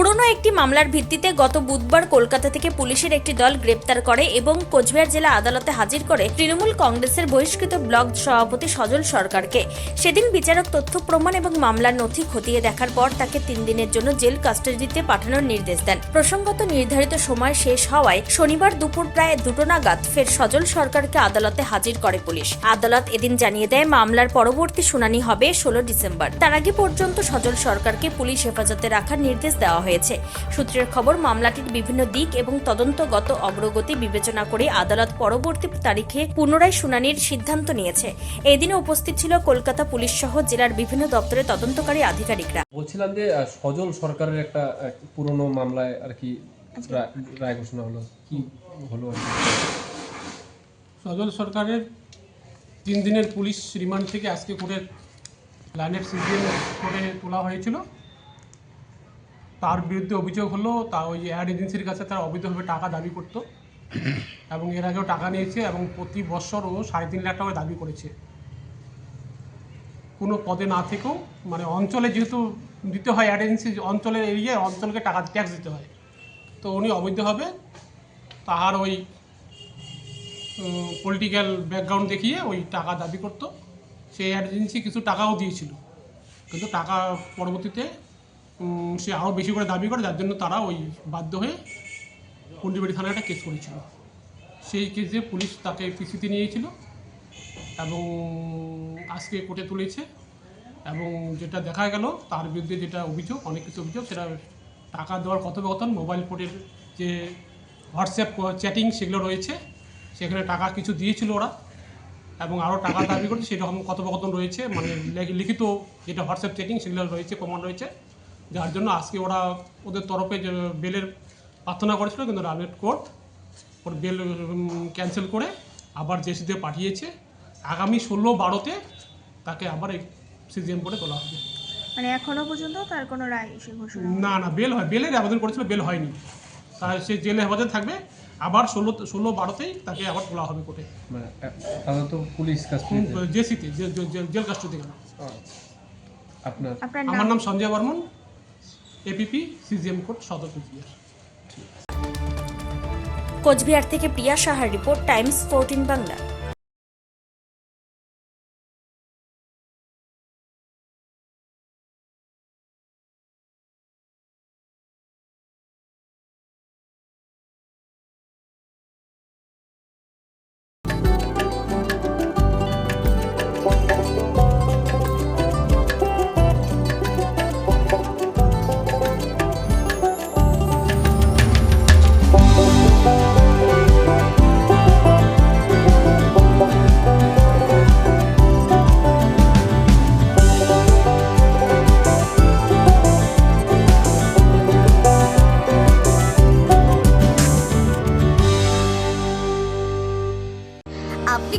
পুরনো একটি মামলার ভিত্তিতে গত বুধবার কলকাতা থেকে পুলিশের একটি দল গ্রেপ্তার করে এবং কোচবিহার জেলা আদালতে হাজির করে তৃণমূল কংগ্রেসের বহিষ্কৃত ব্লক সভাপতি সজল সরকারকে। সেদিন বিচারক তথ্য, প্রমাণ এবং মামলার নথি খতিয়ে দেখার পর তাকে তিন দিনের জন্য জেল কাস্টাডিতে পাঠানোর নির্দেশ দেন। প্রসঙ্গত নির্ধারিত সময় শেষ হওয়ায় শনিবার দুপুর প্রায় দুটো নাগাদ ফের সজল সরকারকে আদালতে হাজির করে পুলিশ। আদালত এদিন জানিয়ে দেয়, মামলার পরবর্তী শুনানি হবে ষোলো ডিসেম্বর। তার আগে পর্যন্ত সজল সরকারকে পুলিশ হেফাজতে রাখার নির্দেশ দেওয়া হয়েছে। সূত্রের খবর মামলাটির বিভিন্ন দিক এবং তদন্তগত অগ্রগতি বিবেচনা করে আদালত পরবর্তী তারিখে পুনরায় শুনানির সিদ্ধান্ত নিয়েছে। এদিনে উপস্থিত ছিল কলকাতা পুলিশ সহ জেলার বিভিন্ন দপ্তরের তদন্তকারী আধিকারিকরা। বলছিলাম যে সজল সরকারের একটা পুরনো মামলায় আর কি রায়- রায় ঘোষণা হলো। কি হলো সজল সরকারের তিন দিনের পুলিশ রিমান্ড থেকে আজকে কোর্টের লাইনের সিজিএম কোর্টে তোলা হয়েছিল। তার বিরুদ্ধে অভিযোগ হলো তা ওই অ্যাড এজেন্সির কাছে তার অবৈধভাবে টাকা দাবি করতো। এবং এর আগেও টাকা নিয়েছে এবং প্রতি বছর ও সাড়ে তিন লাখ টাকা দাবি করেছে। কোনো পদে না থেকেও মানে অঞ্চলে যেহেতু দিতে হয় অ্যাড এজেন্সি অঞ্চলের এরিয়ায় অঞ্চলকে টাকা ট্যাক্স দিতে হয়। তো উনি অবৈধভাবে তাহার ওই পলিটিক্যাল ব্যাকগ্রাউন্ড দেখিয়ে ওই টাকা দাবি করতো। সেই অ্যাড এজেন্সি কিছু টাকাও দিয়েছিল। কিন্তু টাকা পরবর্তীতে সে আরও বেশি করে দাবি করে, যার জন্য তারা ওই বাধ্য হয়ে পন্ডিবাড়ি থানায় একটা কেস করেছিল। সেই কেসে পুলিশ তাকে পিসিতে নিয়েছিল এবং আজকে কোর্টে তুলেছে এবং যেটা দেখা গেল, তার বিরুদ্ধে যেটা অভিযোগ, অনেক কিছু অভিযোগ, সেটা টাকা দেওয়ার কথোপকথন, মোবাইল ফোনের যে হোয়াটসঅ্যাপ চ্যাটিং সেগুলো রয়েছে, সেখানে টাকা কিছু দিয়েছিল ওরা এবং আরও টাকা দাবি করছে, সেরকম কথোপকথন রয়েছে। মানে লিখিত যেটা হোয়াটসঅ্যাপ চ্যাটিং সেগুলো রয়েছে, প্রমাণ রয়েছে। যার জন্য আজকে ওরা ওদের তরফে যে বেলের প্রার্থনা করেছিল কিন্তু রানের কোর্ট ওর বেল ক্যান্সেল করে আবার জেসিতে পাঠিয়েছে। আগামী ষোলো বারোতে তাকে আবার এই সিজিএম করে তোলা হবে। মানে এখনও পর্যন্ত তার কোনো রায় এসে ঘোষণা না না বেল হয় বেলের আবেদন করেছিল বেল হয়নি। তার সে জেলে হেফাজতে থাকবে আবার ষোলো ষোলো বারোতেই তাকে আবার তোলা হবে কোর্টে। মানে আহ, তাহলে তো পুলিশ জেসিতে জেল কাস্টডি গেল। আপনার আমার নাম Sanjay Barman. APP CGM court সদর কোচবিহার। কোচবিহার থেকে প্রিয়া সাহার রিপোর্ট টাইমস ফোরটিন বাংলা।